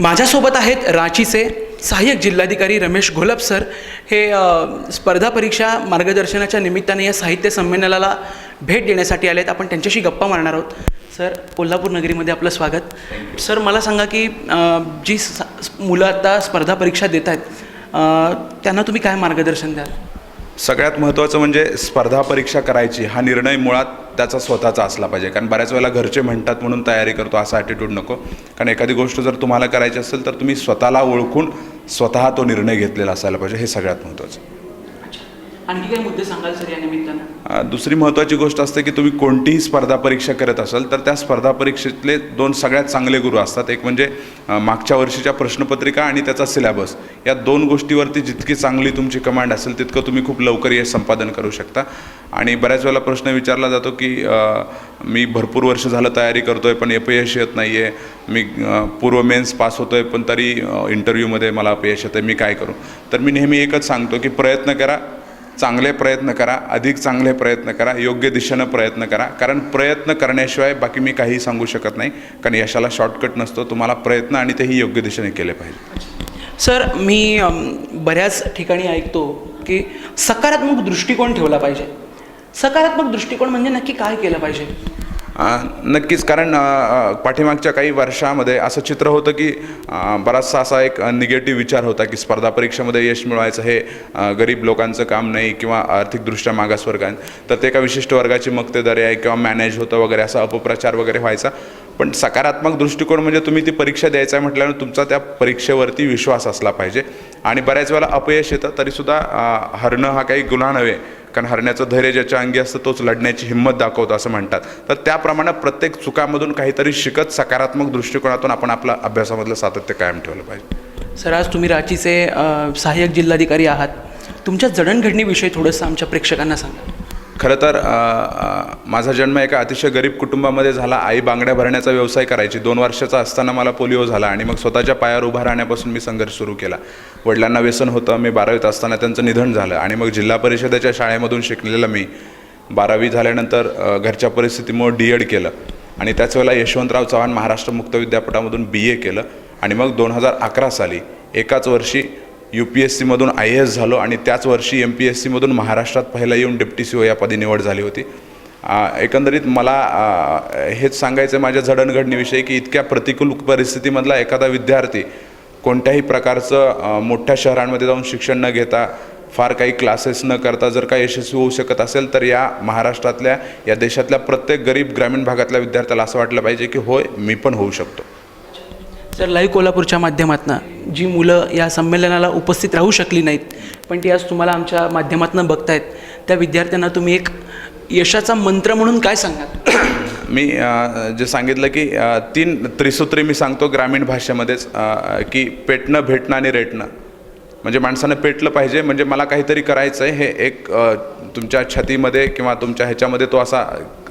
माझ्यासोबत आहेत रांचीचे सहाय्यक जिल्हाधिकारी रमेश घोलप सर. हे स्पर्धा परीक्षा मार्गदर्शनाच्या निमित्ताने या साहित्य संमेलनाला भेट देण्यासाठी आले आहेत आपण त्यांच्याशी गप्पा मारणार आहोत. सर कोल्हापूर नगरीमध्ये आपलं स्वागत. सर मला सांगा की जी मुलं आता स्पर्धा परीक्षा देत आहेत त्यांना तुम्ही काय मार्गदर्शन द्याल? सगळ्यात महत्त्वाचं म्हणजे स्पर्धा परीक्षा करायची. हा निर्णय मुळात त्याचा स्वतःचा असला पाहिजे. कारण बऱ्याच वेळेला घरचे म्हणतात म्हणून तयारी करतो असा ॲटिट्यूड नको. कारण एखादी गोष्ट जर तुम्हाला करायची असेल तर तुम्ही स्वतःला ओळखून स्वतः तो निर्णय घेतलेला असायला पाहिजे. हे सगळ्यात महत्त्वाचं. आणखी काही मुद्दे सांगाल सर या निमित्तानं? दुसरी महत्त्वाची गोष्ट असते की तुम्ही कोणतीही स्पर्धा परीक्षा करत असाल तर त्या स्पर्धा परीक्षेतले दोन सगळ्यात चांगले गुरु असतात. एक म्हणजे मागच्या वर्षीच्या प्रश्नपत्रिका आणि त्याचा सिलेबस. या दोन गोष्टीवरती जितकी चांगली तुमची कमांड असेल तितकं तुम्ही खूप लवकर यश संपादन करू शकता. आणि बऱ्याच वेळेला प्रश्न विचारला जातो की मी भरपूर वर्ष झालं तयारी करतो आहे पण अपयश येत नाही आहे मी पूर्व मेन्स पास होतो आहे पण तरी इंटरव्ह्यूमध्ये मला अपयश येतं आहे मी काय करू? तर मी नेहमी एकच सांगतो की प्रयत्न करा चांगले प्रयत्न करा अधिक चांगले प्रयत्न करा योग्य दिशेनं प्रयत्न करा. कारण प्रयत्न करण्याशिवाय बाकी मी काहीही सांगू शकत नाही. कारण यशाला शॉर्टकट नसतो. तुम्हाला प्रयत्न आणि तेही योग्य दिशेने केले पाहिजे. सर मी बऱ्याच ठिकाणी ऐकतो की सकारात्मक दृष्टिकोन ठेवला पाहिजे. सकारात्मक दृष्टिकोन म्हणजे नक्की काय केलं पाहिजे? नक्कीच कारण पाठीमागच्या काही वर्षामध्ये असं चित्र होतं की बराचसा असा एक निगेटिव्ह विचार होता की स्पर्धा परीक्षेमध्ये यश मिळवायचं हे गरीब लोकांचं काम नाही किंवा आर्थिकदृष्ट्या मागासवर्गां तर ते एका विशिष्ट वर्गाची मक्तेदारी आहे किंवा मॅनेज होतं वगैरे असा अपप्रचार वगैरे व्हायचा. पण सकारात्मक दृष्टिकोन म्हणजे तुम्ही ती परीक्षा द्यायचा आहे म्हटल्यानं तुमचा त्या परीक्षेवरती विश्वास असला पाहिजे. आणि बऱ्याच वेळेला अपयश येतं तरीसुद्धा हरणं हा काही गुन्हा नव्हे. कारण हरण्याचं धैर्य ज्याच्या अंगी असतं तोच लढण्याची हिंमत दाखवतो असं म्हणतात. तर त्याप्रमाणे प्रत्येक चुकामधून काहीतरी शिकत सकारात्मक दृष्टिकोनातून आपण आपलं अभ्यासामधलं सातत्य कायम ठेवलं पाहिजे. सर आज तुम्ही रांचीचे सहाय्यक जिल्हाधिकारी आहात. तुमच्या जडणघडणीविषयी थोडंसं आमच्या प्रेक्षकांना सांगा. खरं तर माझा जन्म एका अतिशय गरीब कुटुंबामध्ये झाला. आई बांगड्या भरण्याचा व्यवसाय करायची. दोन वर्षाचा असताना मला पोलिओ झाला आणि मग स्वतःच्या पायावर उभा राहण्यापासून मी संघर्ष सुरू केला. वडिलांना व्यसन होतं. मी बारावीत असताना त्यांचं निधन झालं आणि मग जिल्हा परिषदेच्या शाळेमधून शिकलेलं मी बारावी झाल्यानंतर घरच्या परिस्थितीमुळे डी एड केलं आणि त्याच वेळेला यशवंतराव चव्हाण महाराष्ट्र मुक्त विद्यापीठामधून बी ए केलं आणि मग दोन हजार अकरा साली एकाच वर्षी यू पी एस सीमधून आय ए एस झालो आणि त्याच वर्षी एम पी एस सीमधून महाराष्ट्रात पहिला येऊन डेप्टी सी ओ या पदी निवड झाली होती. एकंदरीत मला हेच सांगायचं आहे माझ्या जडणघडणीविषयी की इतक्या प्रतिकूल परिस्थितीमधला एखादा विद्यार्थी कोणत्याही प्रकारचं मोठ्या शहरांमध्ये जाऊन शिक्षण न घेता फार काही क्लासेस न करता जर का यशस्वी होऊ शकत असेल तर या महाराष्ट्रातल्या या देशातल्या प्रत्येक गरीब ग्रामीण भागातल्या विद्यार्थ्याला असं वाटलं पाहिजे की होय मी पण होऊ शकतो. सर लाईव्ह कोल्हापूरच्या माध्यमातून जी मुलं या संमेलनाला उपस्थित राहू शकली नाहीत पण ती आज तुम्हाला आमच्या माध्यमातून बघतायत. त्या विद्यार्थ्यांना तुम्ही एक यशाचा मंत्र म्हणून काय सांगाल? मी जे सांगितलं की तीन त्रिसूत्री मी सांगतो ग्रामीण भाषेमध्येच की पेटणं भेटणं आणि रेटणं. म्हणजे माणसानं पेटलं पाहिजे म्हणजे मला काहीतरी करायचं आहे हे एक तुमच्या छातीमध्ये किंवा तुमच्या ह्याच्यामध्ये तो असा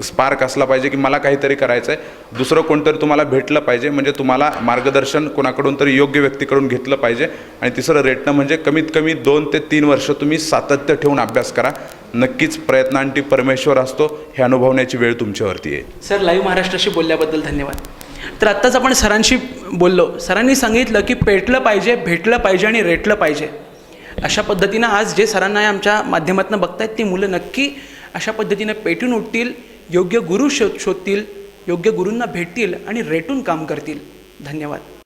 स्पार्क असला पाहिजे की मला काहीतरी करायचं आहे दुसरं कोणतरी तुम्हाला भेटलं पाहिजे म्हणजे तुम्हाला मार्गदर्शन कोणाकडून तरी योग्य व्यक्तीकडून घेतलं पाहिजे. आणि तिसरं रेटणं म्हणजे कमीत कमी दोन ते तीन वर्ष तुम्ही सातत्य ठेवून अभ्यास करा. नक्कीच प्रयत्नांटी परमेश्वर असतो हे अनुभवण्याची वेळ तुमच्यावरती आहे. सर लाईव्ह महाराष्ट्राशी बोलल्याबद्दल धन्यवाद. तर आत्ताच आपण सरांशी बोललो. सरांनी सांगितलं की पेटलं पाहिजे भेटलं पाहिजे आणि रेटलं पाहिजे. अशा पद्धतीनं आज जे सरांना आमच्या माध्यमातून बघतायत ती मुलं नक्की अशा पद्धतीनं पेटून उठतील योग्य गुरु शो शोधतील योग्य गुरूंना भेटतील आणि रेटून काम करतील. धन्यवाद.